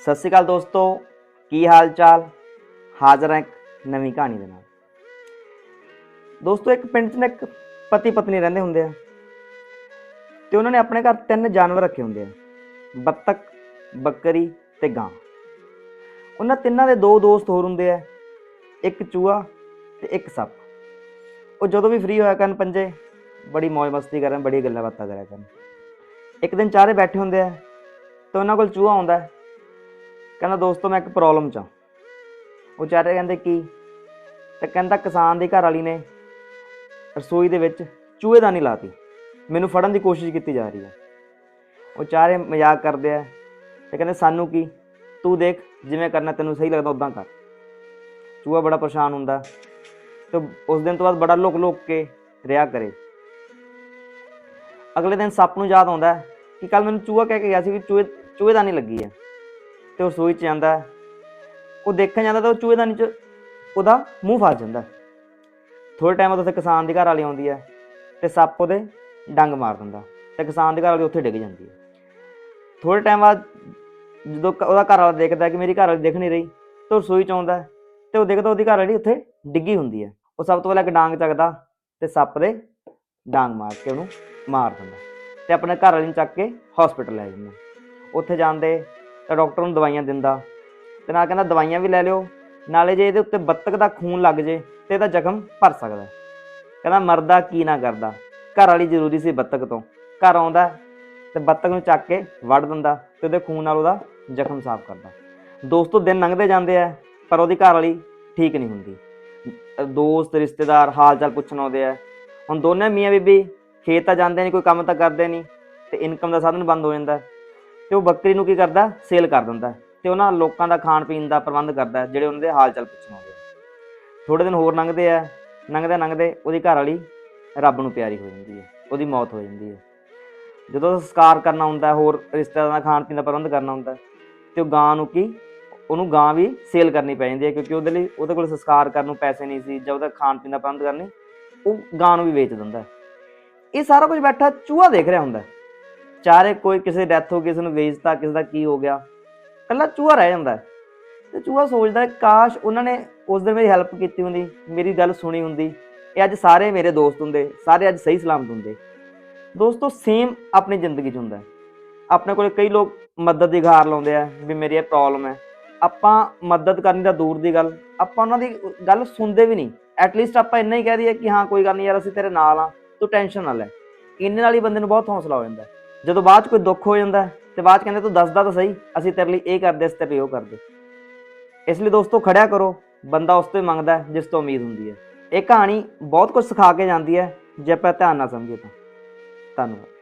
ਸਤਿ ਸ਼੍ਰੀ ਅਕਾਲ ਦੋਸਤੋ, ਕੀ ਹਾਲ ਚਾਲ ਹਾਜ਼ਰ ਹਾਂ ਇੱਕ ਨਵੀਂ ਕਹਾਣੀ ਦੇ ਨਾਲ। ਦੋਸਤੋ, ਇੱਕ ਪਿੰਡ 'ਚ ਨਾ ਇੱਕ ਪਤੀ ਪਤਨੀ ਰਹਿੰਦੇ ਹੁੰਦੇ ਆ ਤੇ ਉਹਨਾਂ ਨੇ ਆਪਣੇ ਘਰ ਤਿੰਨ ਜਾਨਵਰ ਰੱਖੇ ਹੁੰਦੇ ਆ, ਬੱਤਖ, ਬੱਕਰੀ ਤੇ ਗਾਂ। ਉਹਨਾਂ ਤਿੰਨਾਂ ਦੇ ਦੋ ਦੋਸਤ ਹੋਰ ਹੁੰਦੇ ਆ, ਇੱਕ ਚੂਹਾ ਤੇ ਇੱਕ ਸੱਪ। ਉਹ ਜਦੋਂ ਵੀ ਫ੍ਰੀ ਹੋਇਆ ਕਰਨ ਪੰਜੇ, ਬੜੀ ਮौज ਮਸਤੀ ਕਰਨ ਬੜੀ ਗੱਲਾਂ ਬਾਤਾਂ ਕਰਿਆ ਕਰਨ। ਇੱਕ ਦਿਨ ਚਾਰੇ ਬੈਠੇ ਹੁੰਦੇ ਆ ਤੇ ਉਹਨਾਂ ਕੋਲ ਚੂਹਾ ਆਉਂਦਾ ਹੈ। ਕਹਿੰਦਾ, ਦੋਸਤੋ, ਮੈਂ ਇੱਕ ਪ੍ਰੋਬਲਮ ਚ ਹਾਂ। ਉਹ ਚਾਰੇ ਕਹਿੰਦੇ, ਕੀ? ਤੇ ਕਹਿੰਦਾ, ਕਿਸਾਨ ਦੀ ਘਰ ਵਾਲੀ ਨੇ ਰਸੋਈ ਦੇ ਵਿੱਚ ਚੂਹੇਦਾਨੀ ਲਾਤੀ। ਮੈਨੂੰ ਫੜਨ ਦੀ ਕੋਸ਼ਿਸ਼ ਕੀਤੀ ਜਾ ਰਹੀ ਹੈ। ਉਹ ਚਾਰੇ ਮਜ਼ਾਕ ਕਰਦੇ ਆ ਤੇ ਕਹਿੰਦੇ, ਸਾਨੂੰ ਕੀ? ਤੂੰ ਦੇਖ, ਜਿਵੇਂ ਕਰਨਾ ਤੈਨੂੰ ਸਹੀ ਲੱਗਦਾ ਉਦਾਂ ਕਰ। ਚੂਹਾ ਬੜਾ ਪਰੇਸ਼ਾਨ ਹੁੰਦਾ ਤੇ ਉਸ ਦਿਨ ਤੋਂ ਬਾਅਦ ਬੜਾ ਲੁਕ ਲੁਕ ਕੇ ਰਿਹਾ ਕਰੇ। ਅਗਲੇ ਦਿਨ ਸੱਪ ਨੂੰ ਯਾਦ ਆਉਂਦਾ ਕਿ ਕੱਲ ਮੈਨੂੰ ਚੂਹਾ ਕਹਿ ਕੇ ਗਿਆ ਸੀ ਵੀ ਚੂਹੇ ਚੂਹੇਦਾਨੀ ਲੱਗੀ ਹੈ। ਤੇ ਉਹ ਰਸੋਈ 'ਚ ਜਾਂਦਾ ਹੈ। ਉਹ ਦੇਖਣ ਜਾਂਦਾ ਤਾਂ ਉਹ ਚੂਹੇਦਾਨੀ 'ਚ ਉਹਦਾ ਮੂੰਹ ਫਸ ਜਾਂਦਾ ਥੋੜੇ ਟਾਈਮ ਬਾਅਦ ਉੱਥੇ ਕਿਸਾਨ ਦੀ ਘਰ ਵਾਲੀ ਆਉਂਦੀ ਹੈ ਤੇ ਸੱਪ ਉਹਦੇ ਡੰਗ ਮਾਰ ਦਿੰਦਾ ਤੇ ਕਿਸਾਨ ਦੀ ਘਰ ਵਾਲੀ ਉੱਥੇ ਡਿੱਗ ਜਾਂਦੀ ਹੈ। ਥੋੜੇ ਟਾਈਮ ਬਾਅਦ ਜਦੋਂ ਕ- ਉਹਦਾ ਘਰ ਵਾਲਾ ਦੇਖਦਾ ਕਿ ਮੇਰੀ ਘਰ ਵਾਲੀ ਦਿਖ ਨਹੀਂ ਰਹੀ, ਤੇ ਉਹ ਰਸੋਈ 'ਚ ਆਉਂਦਾ ਹੈ ਤੇ ਉਹ ਦੇਖਦਾ ਉਹਦੀ ਘਰ ਵਾਲੀ ਉੱਥੇ ਡਿੱਗੀ ਹੁੰਦੀ ਹੈ। ਉਹ ਸਭ ਤੋਂ ਪਹਿਲਾਂ ਇੱਕ ਡਾਂਗ ਚੱਕਦਾ ਤੇ ਸੱਪ ਦੇ ਡਾਂਗ ਮਾਰ ਕੇ ਉਹਨੂੰ ਮਾਰ ਦਿੰਦਾ ਤੇ ਆਪਣੇ ਘਰ ਵਾਲੀ ਨੂੰ ਚੱਕ ਕੇ ਹਸਪੀਟਲ ਲੈ ਜਾਂਦਾ ਉੱਥੇ ਜਾਂਦੇ ਤਾਂ ਡਾਕਟਰ ਨੂੰ ਦਵਾਈਆਂ ਦਿੰਦਾ ਤੇ ਨਾਲ ਕਹਿੰਦਾ ਦਵਾਈਆਂ ਵੀ ਲੈ ਲਿਓ, ਨਾਲੇ ਜੇ ਇਹਦੇ ਉੱਤੇ ਬੱਤਕ ਦਾ ਖੂਨ ਲੱਗ ਜੇ ਤੇ ਇਹਦਾ ਜ਼ਖਮ ਭਰ ਸਕਦਾ। ਕਹਿੰਦਾ ਮਰਦਾ ਕੀ ਨਾ ਕਰਦਾ, ਘਰ ਵਾਲੀ ਜ਼ਰੂਰੀ ਸੀ ਬੱਤਕ ਤੋਂ। ਘਰ ਆਉਂਦਾ ਤੇ ਬੱਤਕ ਨੂੰ ਚੱਕ ਕੇ ਵੱਢ ਦਿੰਦਾ ਤੇ ਉਹਦੇ ਖੂਨ ਨਾਲ ਉਹਦਾ ਜ਼ਖਮ ਸਾਫ਼ ਕਰਦਾ। ਦੋਸਤੋ ਦਿਨ ਲੰਘਦੇ ਜਾਂਦੇ ਆ, ਪਰ ਉਹਦੀ ਘਰ ਵਾਲੀ ਠੀਕ ਨਹੀਂ ਹੁੰਦੀ। ਦੋਸਤ, ਰਿਸ਼ਤੇਦਾਰ ਹਾਲ ਚਾਲ ਪੁੱਛਣ ਆਉਂਦੇ ਆ। ਹੁਣ ਦੋਨੇ ਮੀਆਂ ਬੀਬੀ ਖੇਤ ਤਾਂ ਜਾਂਦੇ ਨਹੀਂ, ਕੋਈ ਕੰਮ ਤਾਂ ਕਰਦੇ ਨਹੀਂ ਤੇ ਇਨਕਮ ਦਾ ਸਾਧਨ ਬੰਦ ਹੋ ਜਾਂਦਾ। ਤੇ ਉਹ ਬੱਕਰੀ ਨੂੰ ਕੀ ਕਰਦਾ? ਸੇਲ ਕਰ ਦਿੰਦਾ ਹੈ ਤੇ ਉਹਨਾਂ ਲੋਕਾਂ ਦਾ ਖਾਣ ਪੀਣ ਦਾ ਪ੍ਰਬੰਧ ਕਰਦਾ ਜਿਹੜੇ ਉਹਨਾਂ ਦੇ ਹਾਲ ਚਾਲ ਪੁੱਛਣ ਆਉਂਦੇ ਆ। ਥੋੜੇ ਦਿਨ ਹੋਰ ਲੰਘਦੇ ਆ ਲੰਘਦੇ ਲੰਘਦੇ ਉਹਦੀ ਘਰ ਵਾਲੀ ਰੱਬ ਨੂੰ ਪਿਆਰੀ ਹੋ ਜਾਂਦੀ ਹੈ ਉਹਦੀ ਮੌਤ ਹੋ ਜਾਂਦੀ ਹੈ। ਜਦੋਂ ਸੰਸਕਾਰ ਕਰਨਾ ਹੁੰਦਾ ਹੋਰ ਰਿਸ਼ਤੇਦਾਰਾਂ ਦਾ ਖਾਣ ਪੀਣ ਦਾ ਪ੍ਰਬੰਧ ਕਰਨਾ ਹੁੰਦਾ ਹੈ, ਤੇ ਉਹ ਗਾਂ ਨੂੰ ਕੀ? ਉਹਨੂੰ ਗਾਂ ਵੀ ਸੇਲ ਕਰਨੀ ਪੈ ਜਾਂਦੀ ਹੈ ਕਿਉਂਕਿ ਉਹਦੇ ਲਈ ਉਹਦੇ ਕੋਲ ਸੰਸਕਾਰ ਕਰਨ ਨੂੰ ਪੈਸੇ ਨਹੀਂ ਸੀ ਜਾਂ ਉਹਦਾ ਖਾਣ ਪੀਣ ਦਾ ਪ੍ਰਬੰਧ ਕਰਨੀ ਉਹ ਗਾਂ ਨੂੰ ਵੀ ਵੇਚ ਦਿੰਦਾ ਇਹ ਸਾਰਾ ਕੁਝ ਬੈਠਾ ਚੂਹਾ ਦੇਖ ਰਿਹਾ ਹੁੰਦਾ ਚਾਰੇ ਕੋਈ ਕਿਸੇ ਡੈਥ ਹੋ ਗਈ, ਕਿਸੇ ਨੂੰ ਵੇਚਤਾ ਕਿਸੇ ਦਾ ਕੀ ਹੋ ਗਿਆ। ਕੱਲਾ ਚੂਹਾ ਰਹਿ ਜਾਂਦਾ ਹੈ। ਤੇ ਚੂਹਾ ਸੋਚਦਾ ਕਾਸ਼ ਉਹਨਾਂ ਨੇ ਉਸ ਦਿਨ ਮੇਰੀ ਹੈਲਪ ਕੀਤੀ ਹੁੰਦੀ, ਮੇਰੀ ਗੱਲ ਸੁਣੀ ਹੁੰਦੀ। ਇਹ ਅੱਜ ਸਾਰੇ ਮੇਰੇ ਦੋਸਤ ਹੁੰਦੇ, ਸਾਰੇ ਅੱਜ ਸਹੀ ਸਲਾਮਤ ਹੁੰਦੇ। ਦੋਸਤੋ ਸੇਮ ਆਪਣੀ ਜ਼ਿੰਦਗੀ 'ਚ ਹੁੰਦਾ ਆਪਣੇ ਕੋਲ ਕਈ ਲੋਕ ਮਦਦ ਦੀ ਘਾਰ ਲਾਉਂਦੇ ਆ, ਵੀ ਮੇਰੀ ਇਹ ਪ੍ਰੋਬਲਮ ਹੈ। ਆਪਾਂ ਮਦਦ ਕਰਨੀ ਦਾ ਦੂਰ ਦੀ ਗੱਲ, ਆਪਾਂ ਉਹਨਾਂ ਦੀ ਗੱਲ ਸੁਣਦੇ ਵੀ ਨਹੀਂ। ਐਟਲੀਸਟ ਆਪਾਂ ਇੰਨਾ ਹੀ ਕਹਿ ਦਈਏ ਕਿ ਹਾਂ, ਕੋਈ ਗੱਲ ਨਹੀਂ ਯਾਰ, ਅਸੀਂ ਤੇਰੇ ਨਾਲ ਆ ਤੂੰ ਟੈਨਸ਼ਨ ਨਾ ਲੈ। ਇੰਨੇ ਨਾਲ ਹੀ ਬੰਦੇ ਨੂੰ ਬਹੁਤ ਹੌਸਲਾ ਹੋ ਜਾਂਦਾ ਜਦੋਂ ਬਾਅਦ 'ਚ ਕੋਈ ਦੁੱਖ ਹੋ ਜਾਂਦਾ ਹੈ, ਤੇ ਬਾਅਦ 'ਚ ਕਹਿੰਦੇ ਤੂੰ ਦੱਸਦਾ ਤਾਂ ਸਹੀ ਅਸੀਂ ਤੇਰੇ ਲਈ ਇਹ ਕਰਦੇ ਅਸੀਂ ਤੇਰੇ ਲਈ ਉਹ ਕਰਦੇ। ਇਸ ਲਈ ਦੋਸਤੋ ਖੜਿਆ ਕਰੋ ਬੰਦਾ ਉਸ ਤੋਂ ਹੀ ਮੰਗਦਾ ਜਿਸ ਤੋਂ ਉਮੀਦ ਹੁੰਦੀ ਹੈ। ਇਹ ਕਹਾਣੀ ਬਹੁਤ ਕੁਝ ਸਿਖਾ ਕੇ ਜਾਂਦੀ ਹੈ ਜੇ ਆਪਾਂ ਧਿਆਨ ਨਾਲ ਸਮਝੀਏ ਤਾਂ। ਧੰਨਵਾਦ।